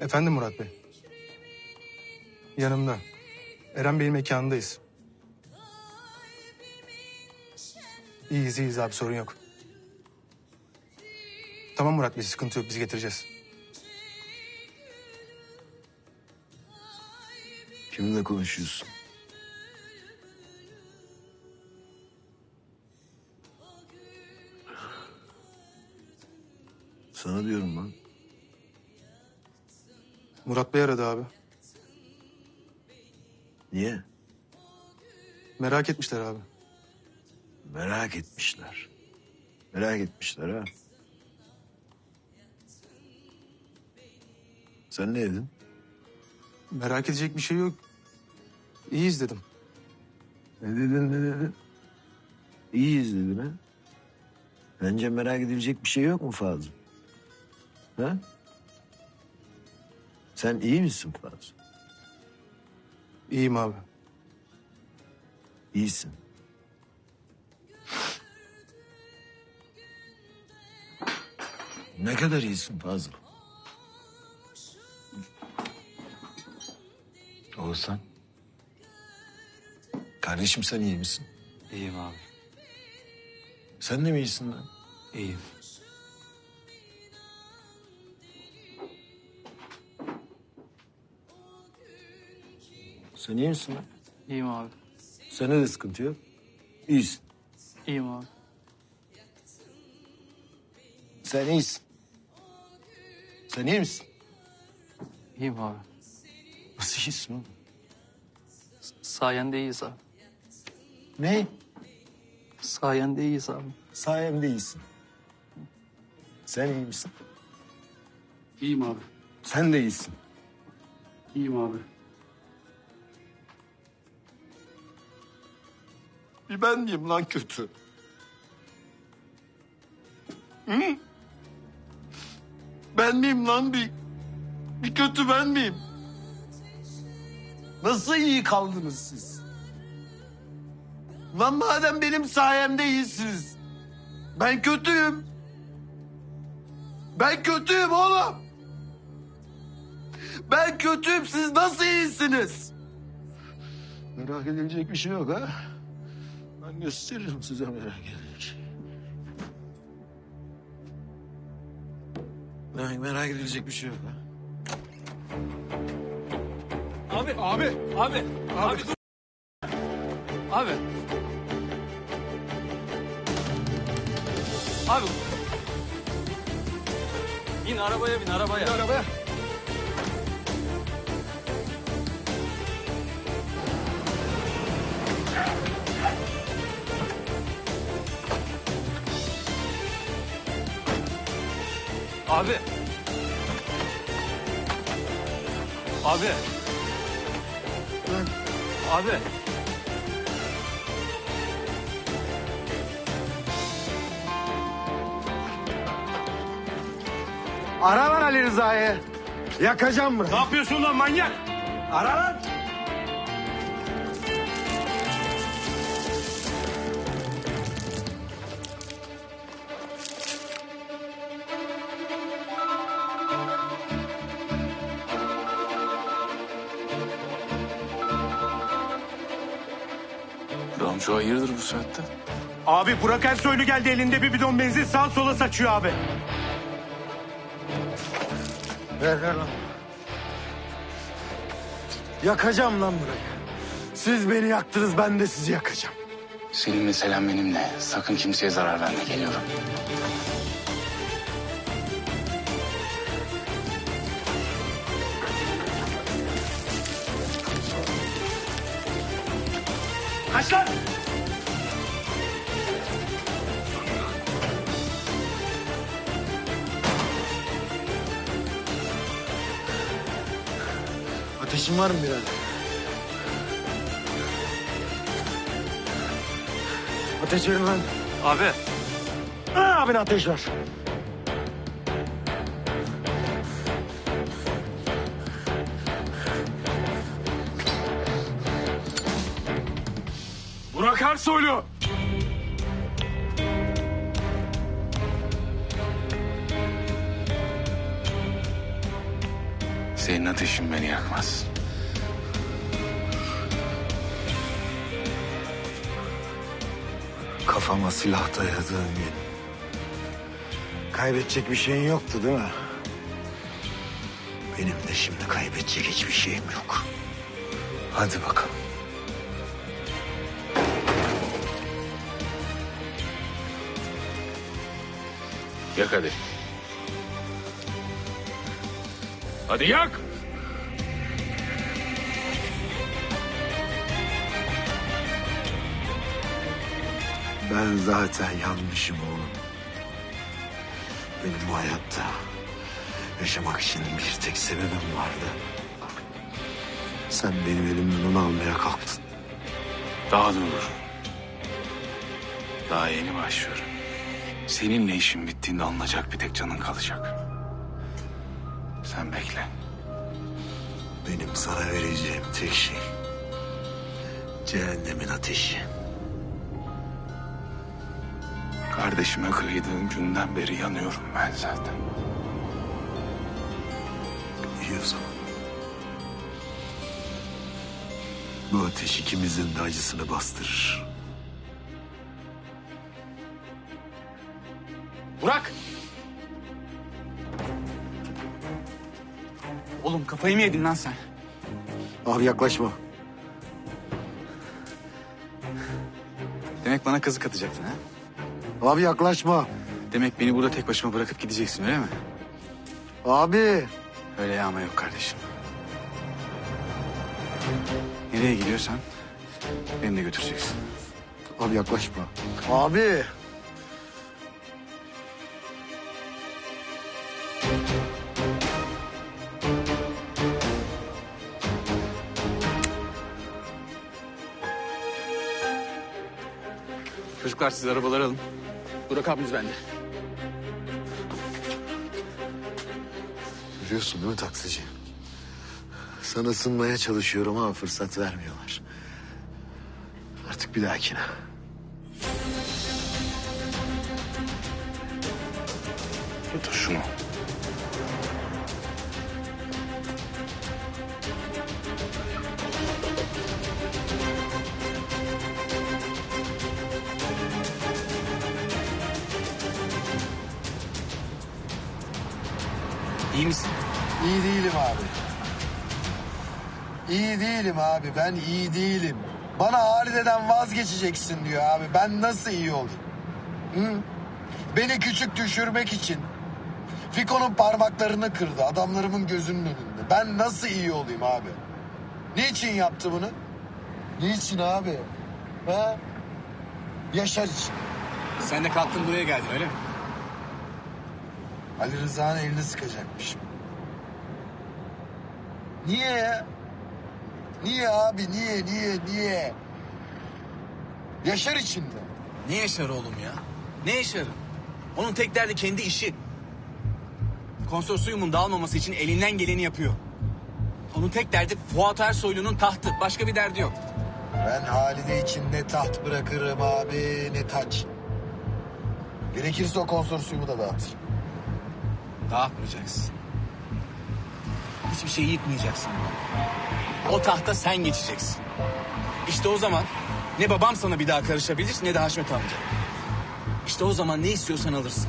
Efendim Murat Bey. Yanımda. Eren Bey'in mekanındayız. İyiyiz iyiyiz abi sorun yok. Tamam Murat Bey sıkıntı yok biz getireceğiz. Kiminle konuşuyorsun? Sana diyorum lan. Murat Bey aradı abi. Niye? Merak etmişler abi. Merak etmişler. Merak etmişler ha. Sen ne dedin? Merak edecek bir şey yok. İyiyiz dedim. Ne dedin ne dedin? İyiyiz dedin ha. Bence merak edilecek bir şey yok mu Fazıl? Ha? Sen iyi misin Fazıl? İyiyim abi. İyisin. Ne kadar iyisin Fazıl? Oğuzhan. Kardeşim sen iyi misin? İyiyim abi. Sen de mi iyisin lan? İyiyim. Sen iyi misin lan? İyiyim abi. Sende de sıkıntı yok. İyisin. İyiyim abi. Sen iyisin. Sen iyi misin? İyiyim abi. Nasıl iyisin oğlum? Sayende iyiyiz abi. Ne? Sayende iyiyiz abi. Sayemde iyisin. Sen iyi misin? İyiyim abi. Sen de iyisin. İyiyim abi. Bir ben miyim lan kötü? Hı? Ben miyim lan bir? Bir kötü ben miyim? Nasıl iyi kaldınız siz? Lan madem benim sayemde iyisiniz. Ben kötüyüm. Ben kötüyüm oğlum. Ben kötüyüm siz nasıl iyisiniz? Merak edilecek bir şey yok ha. Ben gösteririm size merak edilecek. Merak, merak edilecek bir şey yok ha. Abi, abi, abi, abi, dur. Abi. Abi. Bin arabaya bin arabaya. Arabaya. Abi. Abi. Abi. Ara lan Ali Rıza'yı. Yakacağım bunu. Ne yapıyorsun lan manyak? Ara lan. Ramço hayırdır bu saatte? Abi Burak Ersoylu geldi elinde bir bidon benzin sağ sola saçıyor abi. Ver ver lan. Yakacağım lan burayı. Siz beni yaktınız ben de sizi yakacağım. Senin meselen benimle. Sakın kimseye zarar verme geliyorum. Kaç lan! Ateşin var mı birader? Ateş verin lan. Abi. Ha, abine ateş ver. Burak Ersoylu! Senin ateşin beni yakmaz. Kafama silah dayadığın gün. Kaybedecek bir şeyin yoktu değil mi? Benim de şimdi kaybedecek hiçbir şeyim yok. Hadi bakalım. Yak hadi. Hadi yak! Ben zaten yanmışım oğlum. Benim bu hayatta yaşamak için bir tek sebebim vardı. Sen benim elimden onu almaya kalktın. Daha dur. Daha yeni başlıyorum. Seninle işin bittiğinde alınacak bir tek canın kalacak. Sen bekle. Benim sana vereceğim tek şey cehennemin ateşi. Kardeşime kıydığın günden beri yanıyorum ben zaten. İyi o zaman. Bu ateş ikimizin de acısını bastırır. Burak! Kafayı mı yedin lan sen? Abi yaklaşma. Demek bana kazık atacaktın ha? Abi yaklaşma. Demek beni burada tek başıma bırakıp gideceksin öyle mi? Abi. Öyle yağma yok kardeşim. Nereye gidiyorsan beni de götüreceksin. Abi yaklaşma. Abi. Çocuklar siz arabaları alın. Burak abimiz bende. Görüyorsun değil mi taksici? Sana ısınmaya çalışıyorum ama fırsat vermiyorlar. Artık bir dahakine. Tut şunu. İyi misin? İyi değilim abi. İyi değilim abi. Ben iyi değilim. Bana Halide'den vazgeçeceksin diyor abi. Ben nasıl iyi olayım? Hı? Beni küçük düşürmek için. Fiko'nun parmaklarını kırdı adamlarımın gözünün önünde. Ben nasıl iyi olayım abi? Niçin yaptı bunu? Niçin abi? Ha? Yaşar için. Sen de kalktın buraya geldin öyle mi? Ali Rıza'nın elini sıkacakmışım. Niye ya? Niye abi niye niye niye? Yaşar için mi? Ne Yaşar oğlum ya? Ne Yaşar'ı? Onun tek derdi kendi işi. Konsorsiyumun dağılmaması için elinden geleni yapıyor. Onun tek derdi Fuat Ersoylu'nun tahtı. Başka bir derdi yok. Ben Halide için ne taht bırakırım abi ne taç. Gerekirse o konsorsiyumu da dağıtırım. Dağıtmayacaksın. Hiçbir şeyi yıkmayacaksın. O tahta sen geçeceksin. İşte o zaman ne babam sana bir daha karışabilir ne de Haşmet amca. İşte o zaman ne istiyorsan alırsın.